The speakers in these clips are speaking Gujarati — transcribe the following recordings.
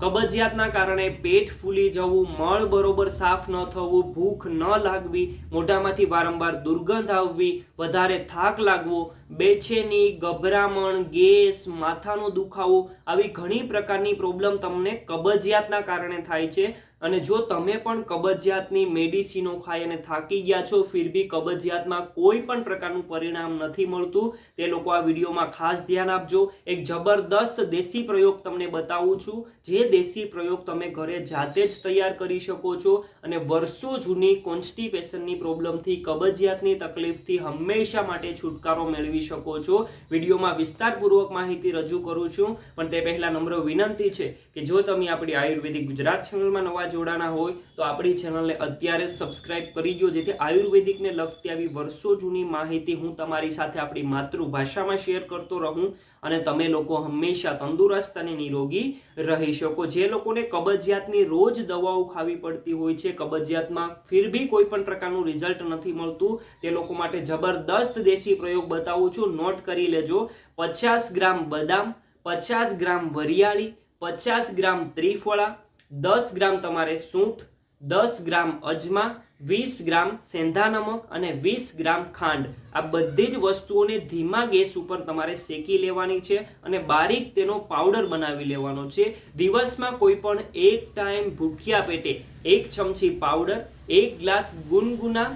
કબજિયાતના કારણે પેટ ફૂલી જવું, મળ બરોબર સાફ ન થવું, ભૂખ ન લાગવી, મોઢામાંથી વારંવાર દુર્ગંધ આવવી, વધારે થાક લાગવો બેચેની ગભરામણ, ગેસ, માથાનો દુખાવો આવી ઘણી પ્રકારની પ્રોબ્લેમ તમને કબજિયાતના કારણે થાય છે. અને જો તમે પણ કબજિયાતની મેડિસિનો ખાઈ અને થાકી ગયા છો, ફિર બી કબજિયાતમાં કોઈ પણ પ્રકારનું પરિણામ નથી મળતું. તે લોકો આ વિડીયોમાં ખાસ ધ્યાન આપજો. એક જબરદસ્ત દેશી પ્રયોગ તમને બતાવું છું. જે દેશી પ્રયોગ તમે ઘરે જાતે જ તૈયાર કરી શકો છો અને વર્ષો જૂની કોન્સ્ટિપેશનની પ્રોબ્લેમથી, કબજિયાતની તકલીફથી હંમેશા માટે છુટકારો મેળવી શકો છો. વિડીયોમાં વિસ્તારપૂર્વક માહિતી રજૂ કરું છું, પણ તે પહેલાં નમ્ર વિનંતી છે કે જો તમે આપણી આયુર્વેદિક ગુજરાત ચેનલમાં નવા જોડાણા હોય, તો આપણી ચેનલને અત્યારે સબસ્ક્રાઇબ કરી દો જેથી આયુર્વેદિકને લગતી આવી વર્ષો જૂની માહિતી હું તમારી સાથે આપણી માતૃભાષામાં શેર કરતો રહું અને તમે લોકો હંમેશા તંદુરસ્ત અને નિરોગી રહી શકો જે લોકોને કબજિયાતની રોજ દવાઓ ખાવી પડતી હોય છે, કબજિયાતમાં ફિર બી કોઈ પણ પ્રકારનું રિઝલ્ટ નથી મળતું. તે લોકો માટે જબરદસ્ત દેશી પ્રયોગ બતાવું છું. નોટ કરી લેજો. પચાસ ગ્રામ બદામ, પચાસ ગ્રામ વરિયાળી, પચાસ ગ્રામ ત્રિફળા, દસ ગ્રામ તમારે સૂંઠ દસ ગ્રામ અજમા, વીસ ગ્રામ સેંધા નમક અને વીસ ગ્રામ ખાંડ. આ બધી જ વસ્તુઓને ધીમા ગેસ ઉપર તમારે શેકી લેવાની છે અને બારીક તેનો પાવડર બનાવી લેવાનો છે. દિવસમાં કોઈ પણ એક ટાઈમ ભૂખ્યા પેટે એક ચમચી પાવડર, એક ગ્લાસ ગુનગુના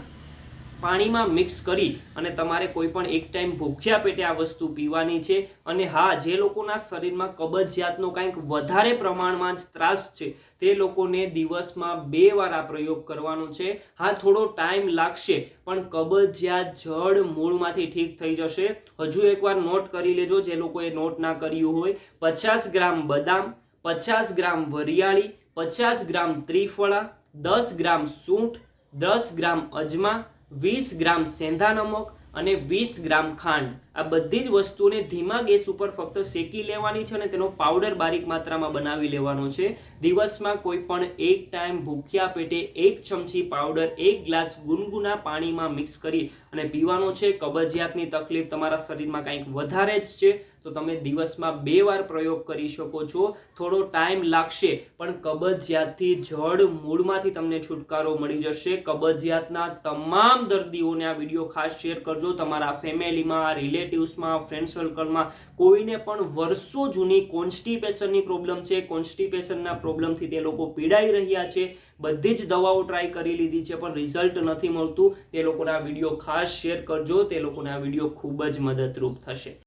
પાણીમાં મિક્સ કરી અને તમારે કોઈ પણ એક ટાઈમ ભૂખ્યા પેટે આ વસ્તુ પીવાની છે. અને હા, જે લોકોના શરીરમાં કબજિયાતનો કંઈક વધારે પ્રમાણમાં જ ત્રાસ છે, તે લોકોને દિવસમાં બે વાર આ પ્રયોગ કરવાનો છે. હા, થોડો ટાઈમ લાગશે, પણ કબજિયાત જડ મૂળમાંથી ઠીક થઈ જશે. હજુ એકવાર નોટ કરી લેજો, જે લોકોએ નોટ ના કર્યું હોય. પચાસ ગ્રામ બદામ, પચાસ ગ્રામ વરિયાળી, પચાસ ગ્રામ ત્રિફળા, દસ ગ્રામ સૂંઠ, દસ ગ્રામ અજમા વીસ ગ્રામ સેંધા નમક અને વીસ ગ્રામ ખાંડ. આ બધી જ વસ્તુને ધીમા ગેસ ઉપર ફક્ત શેકી લેવાની છે અને તેનો પાવડર બારીક માત્રામાં બનાવી લેવાનો છે. દિવસમાં કોઈ પણ એક ટાઈમ ભૂખ્યા પેટે એક ચમચી પાવડર એક ગ્લાસ ગુનગુના પાણીમાં મિક્સ કરી અને પીવાનો છે. કબજિયાતની તકલીફ તમારા શરીરમાં કંઈક વધારે જ છે, તો તમે દિવસમાં બે વાર પ્રયોગ કરી શકો છો. થોડો ટાઈમ લાગશે, પણ કબજિયાતથી જડ મૂળમાંથી તમને છુટકારો મળી જશે. કબજિયાતના તમામ દર્દીઓને આ વીડિયો ખાસ શેર કરજો. તમારા ફેમિલીમાં રિલેટિવ્સમાં ફ્રેન્ડ સર્કલમાં કોઈને પણ વર્ષો જૂની કોન્સ્ટિપેશનની પ્રોબ્લેમ છે. કોન્સ્ટિપેશનના પ્રોબ્લેમથી તે લોકો પીડાઈ રહ્યા છે. બધી જ દવાઓ ટ્રાય કરી લીધી છે, પણ રિઝલ્ટ નથી મળતું. તે લોકોના વીડિયો ખાસ શેર કરજો. તે લોકોના વીડિયો ખૂબ જ મદદરૂપ થશે.